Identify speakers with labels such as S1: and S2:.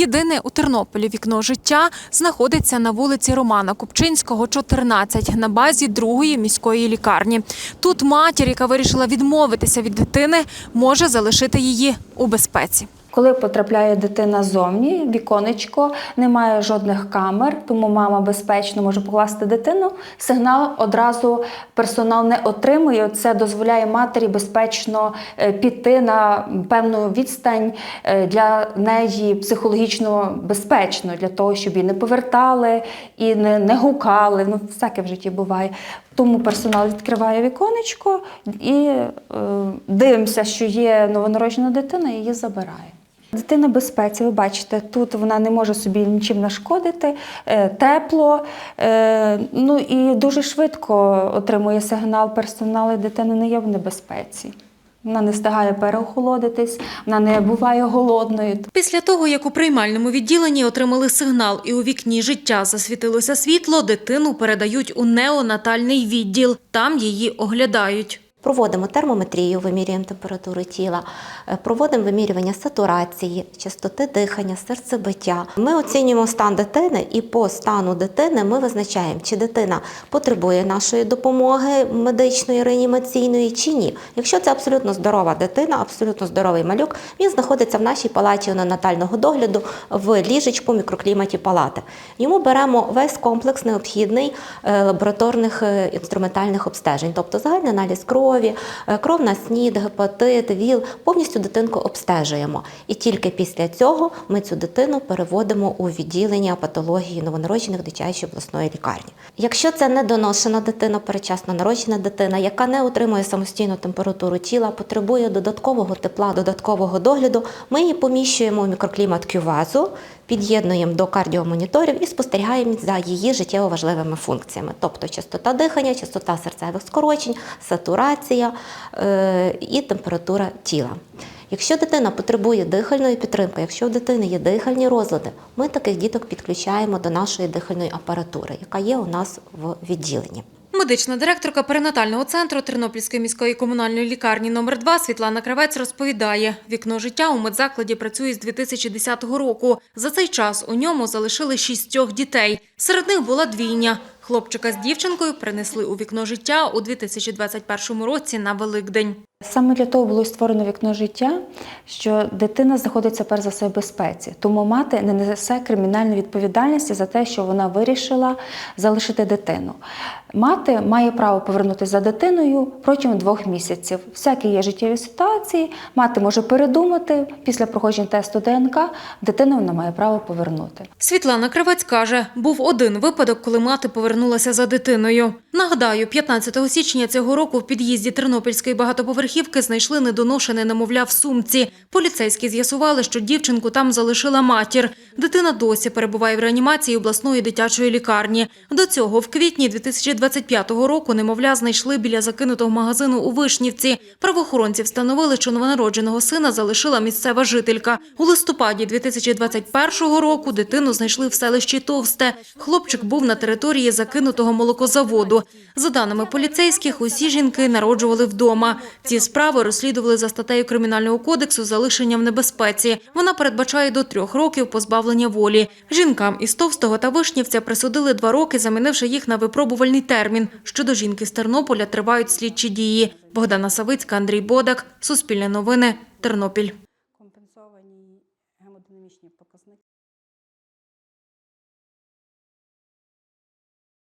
S1: Єдине у Тернополі вікно життя знаходиться на вулиці Романа Купчинського, 14, на базі другої міської лікарні. Тут матір, яка вирішила відмовитися від дитини, може залишити її у безпеці.
S2: Коли потрапляє дитина зовні, віконечко, немає жодних камер, тому мама безпечно може покласти дитину. Сигнал одразу персонал не отримує. Це дозволяє матері безпечно е, піти на певну відстань е, для неї психологічно безпечно, для того, щоб її не повертали і не, не гукали. Ну, всяке в житті буває. Тому персонал відкриває віконечко і е, дивимося, що є новонароджена дитина, і її забирає. Дитина в безпеці, ви бачите, тут вона не може собі нічим нашкодити, е, тепло, е, ну і дуже швидко отримує сигнал персонал, і дитина не є в небезпеці. Вона не встигає переохолодитись, вона не буває голодною.
S1: Після того, як у приймальному відділенні отримали сигнал і у вікні життя засвітилося світло, дитину передають у неонатальний відділ. Там її оглядають.
S3: Проводимо термометрію, вимірюємо температуру тіла, е, проводимо вимірювання сатурації, частоти дихання, серцебиття. Ми оцінюємо стан дитини, і по стану дитини ми визначаємо, чи дитина потребує нашої допомоги медичної, реанімаційної чи ні. Якщо це абсолютно здорова дитина, абсолютно здоровий малюк, він знаходиться в нашій палаті неонатального догляду в ліжечку мікрокліматі палати. Йому беремо весь комплекс необхідний е, лабораторних е, інструментальних обстежень, тобто загальний аналіз крові, е, кров на снід, гепатит, ВІЛ, повністю дитинку обстежуємо. І тільки після цього ми цю дитину переводимо у відділення патології новонароджених дитячої обласної лікарні. Якщо це недоношена дитина, передчасно народжена дитина, яка не отримує самостійну температуру тіла, потребує додаткового тепла, додаткового догляду, ми її поміщуємо у мікроклімат кювазу, під'єднуємо до кардіомоніторів і спостерігаємо за її життєво важливими функціями, тобто частота дихання, частота серцевих скорочень, сатурація е, і температура тіла. Якщо дитина потребує дихальної підтримки, якщо у дитини є дихальні розлади, ми таких діток підключаємо до нашої дихальної апаратури, яка є у нас в відділенні.
S1: Медична директорка перинатального центру Тернопільської міської комунальної лікарні номер 2 Світлана Кравець розповідає, вікно життя у медзакладі працює з 2010 року. За цей час у ньому залишили шістьох дітей. Серед них була двійня. Хлопчика з дівчинкою принесли у вікно життя у 2021 році на Великдень.
S2: Саме для того було створено вікно життя, що дитина знаходиться перш за все в безпеці. Тому мати не несе кримінальної відповідальності за те, що вона вирішила залишити дитину. Мати має право повернутися за дитиною протягом двох місяців. Всякі є життєві ситуації, мати може передумати після проходження тесту ДНК, дитину вона має право повернути.
S1: Світлана Кравець каже, був один випадок, коли мати повернулася за дитиною. Нагадаю, 15 січня цього року в під'їзді Тернопільської багатоповерхівки знайшли недоношене немовля в сумці. Поліцейські з'ясували, що дівчинку там залишила матір. Дитина досі перебуває в реанімації обласної дитячої лікарні. До цього в квітні 2025 року немовля знайшли біля закинутого магазину у Вишнівці. Правоохоронці встановили, що новонародженого сина залишила місцева жителька. У листопаді 2021 року дитину знайшли в селищі Товсте. Хлопчик був на території закинутого молокозаводу. За даними поліцейських, усі жінки народжували вдома. Ці справи розслідували за статтею Кримінального кодексу залишення в небезпеці. Вона передбачає до трьох років позбавлення волі. Жінкам із Товстого та Вишнівця присудили два роки, замінивши їх на випробувальний термін. Щодо жінки з Тернополя тривають слідчі дії. Богдана Савицька, Андрій Бодак, Суспільне новини, Тернопіль.